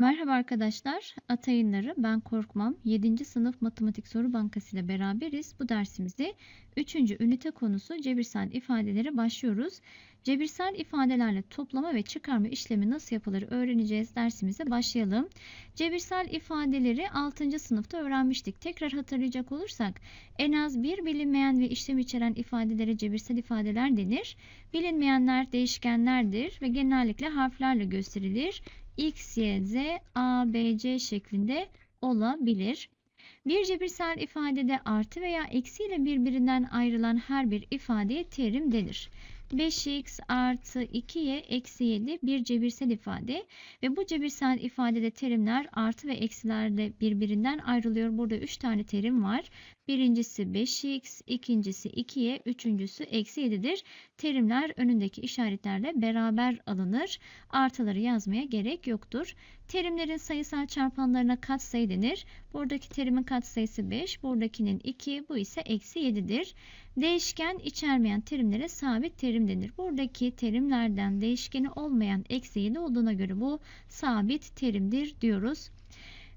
Merhaba arkadaşlar, Atayınları ben Korkmam 7. sınıf matematik soru bankası ile beraberiz. Bu dersimizde 3. ünite konusu cebirsel ifadelere başlıyoruz. Cebirsel ifadelerle toplama ve çıkarma işlemi nasıl yapılır öğreneceğiz dersimize başlayalım. Cebirsel ifadeleri 6. sınıfta öğrenmiştik. Tekrar hatırlayacak olursak en az bir bilinmeyen ve işlem içeren ifadelere cebirsel ifadeler denir. Bilinmeyenler değişkenlerdir ve genellikle harflerle gösterilir x, y, z, a, b, c şeklinde olabilir. Bir cebirsel ifadede artı veya eksi ile birbirinden ayrılan her bir ifadeye terim denir. 5x artı 2y eksi 7 bir cebirsel ifade ve bu cebirsel ifadede terimler artı ve eksilerde birbirinden ayrılıyor. Burada 3 tane terim var. Birincisi 5x, ikincisi 2y, üçüncüsü eksi 7'dir. Terimler önündeki işaretlerle beraber alınır. Artıları yazmaya gerek yoktur. Terimlerin sayısal çarpanlarına katsayı denir. Buradaki terimin katsayısı 5, buradakinin 2, bu ise eksi 7'dir. Değişken içermeyen terimlere sabit terim denir. Buradaki terimlerden değişkeni olmayan eksi 7 olduğuna göre bu sabit terimdir diyoruz.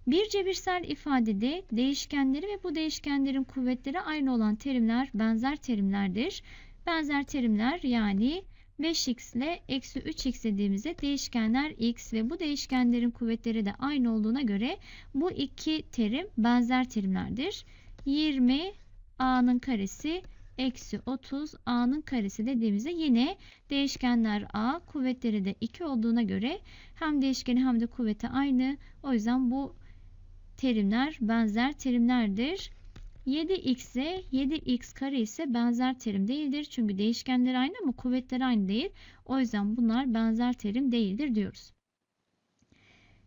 Bir cebirsel ifadede değişkenleri ve bu değişkenlerin kuvvetleri aynı olan terimler benzer terimlerdir. Benzer terimler yani 5x ile eksi 3x dediğimizde değişkenler x ve bu değişkenlerin kuvvetleri de aynı olduğuna göre bu iki terim benzer terimlerdir. 20 a'nın karesi eksi 30 a'nın karesi dediğimizde yine değişkenler a kuvvetleri de 2 olduğuna göre hem değişkeni hem de kuvveti aynı. O yüzden bu terimler benzer terimlerdir. 7x ise 7x kare ise benzer terim değildir. Çünkü değişkenler aynı ama kuvvetler aynı değil. O yüzden bunlar benzer terim değildir diyoruz.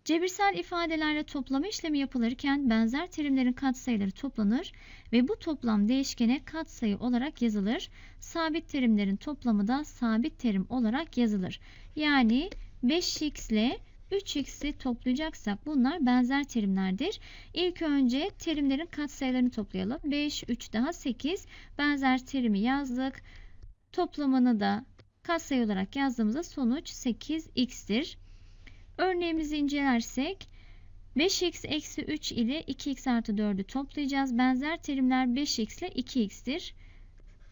Cebirsel ifadelerle toplama işlemi yapılırken benzer terimlerin katsayıları toplanır ve bu toplam değişkene katsayı olarak yazılır. Sabit terimlerin toplamı da sabit terim olarak yazılır. Yani 5x ile 3x'i toplayacaksak bunlar benzer terimlerdir. İlk önce terimlerin katsayılarını toplayalım. 5, 3 daha 8 benzer terimi yazdık. Toplamını da katsayı olarak yazdığımızda sonuç 8x'tir. Örneğimizi incelersek 5x eksi 3 ile 2x artı 4'ü toplayacağız. Benzer terimler 5x ile 2x'tir.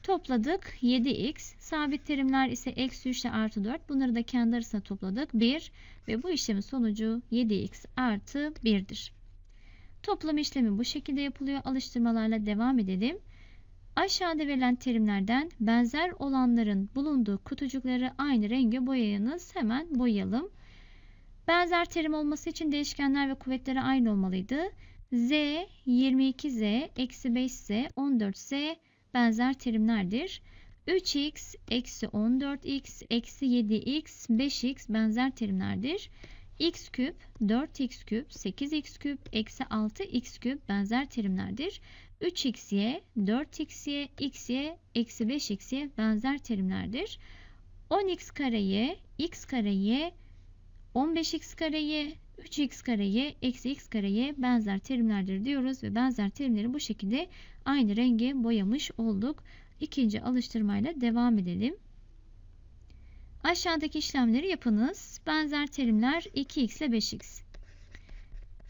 Topladık 7x. Sabit terimler ise eksi 3 ile artı 4. Bunları da kendi arasında topladık 1 ve bu işlemin sonucu 7x artı 1'dir. Toplam işlemi bu şekilde yapılıyor. Alıştırmalarla devam edelim. Aşağıda verilen terimlerden benzer olanların bulunduğu kutucukları aynı renge boyayınız. Hemen boyayalım. Benzer terim olması için değişkenler ve kuvvetleri aynı olmalıydı. Z 22Z, eksi 5Z, 14Z benzer terimlerdir. 3x, eksi 14x, eksi 7x, 5x benzer terimlerdir. x küp, 4x küp, 8x küp, eksi 6x küp benzer terimlerdir. 3xy, 4xy, xy, eksi 5xy benzer terimlerdir. 10x kareye, x kareye, 15x kareye, 3x kareye, eksi x kareye benzer terimlerdir diyoruz ve benzer terimleri bu şekilde aynı renge boyamış olduk. İkinci alıştırmayla devam edelim. Aşağıdaki işlemleri yapınız. Benzer terimler 2x ile 5x.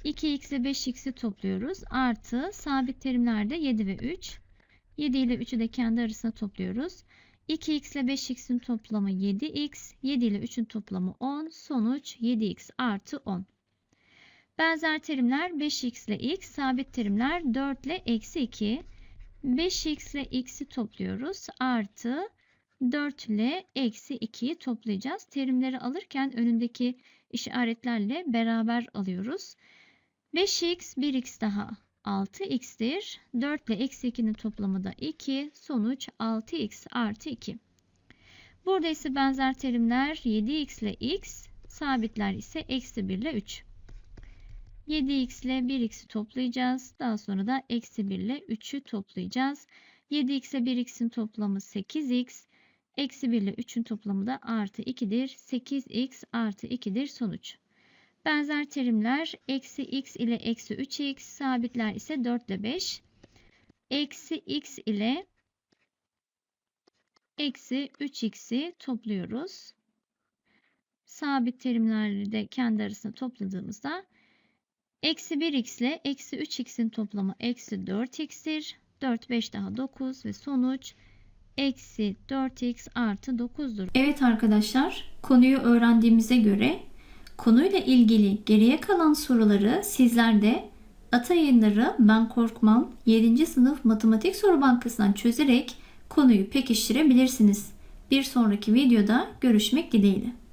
2x ile 5x'i topluyoruz. Artı sabit terimlerde 7 ve 3. 7 ile 3'ü de kendi arasına topluyoruz. 2x ile 5x'in toplamı 7x, 7 ile 3'ün toplamı 10, sonuç 7x artı 10. Benzer terimler 5x ile x, sabit terimler 4 ile eksi 2. 5x ile x'i topluyoruz. Artı 4 ile eksi 2'yi toplayacağız. Terimleri alırken önündeki işaretlerle beraber alıyoruz. 5x 1x daha 6x'tir. 4 ile eksi 2'nin toplamı da 2. Sonuç 6x artı 2. Burada ise benzer terimler 7x ile x, sabitler ise eksi 1 ile 3. 7x ile 1x'i toplayacağız. Daha sonra da eksi 1 ile 3'ü toplayacağız. 7x ile 1x'in toplamı 8x. Eksi 1 ile 3'ün toplamı da artı 2'dir. 8x artı 2'dir sonuç. Benzer terimler eksi x ile eksi 3x, sabitler ise 4 ile 5. Eksi x ile eksi 3x'i topluyoruz. sabit terimleri de kendi arasında topladığımızda eksi 1x ile eksi 3x'in toplamı eksi 4x'tir. 4, 5 daha 9 ve sonuç eksi 4x artı 9'dur. Evet arkadaşlar konuyu öğrendiğimize göre konuyla ilgili geriye kalan soruları sizler de Ata Yayınları Ben Korkmam 7. sınıf matematik soru bankasından çözerek konuyu pekiştirebilirsiniz. Bir sonraki videoda görüşmek dileğiyle.